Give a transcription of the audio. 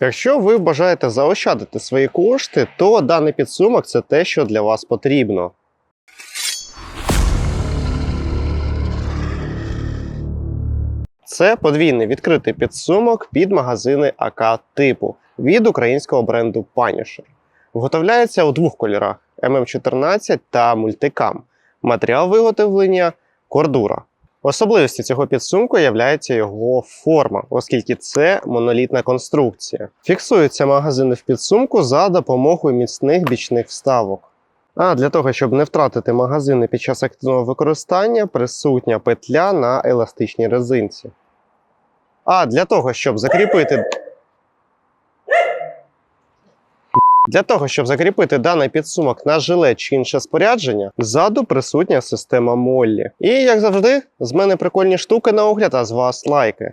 Якщо ви бажаєте заощадити свої кошти, то даний підсумок це те, що для вас потрібно. Це подвійний відкритий підсумок під магазини АК типу від українського бренду Punisher. Виготовляється у двох кольорах: MM14 та Multicam. Матеріал виготовлення кордура. Особливістю цього підсумку є його форма, оскільки це монолітна конструкція. Фіксуються магазини в підсумку за допомогою міцних бічних вставок. А для того, щоб не втратити магазини під час активного використання, присутня петля на еластичній резинці. А для того, щоб закріпити. Для того, щоб закріпити даний підсумок на жиле чи інше спорядження, ззаду присутня система Моллі. І, як завжди, з мене прикольні штуки на огляд, а з вас лайки.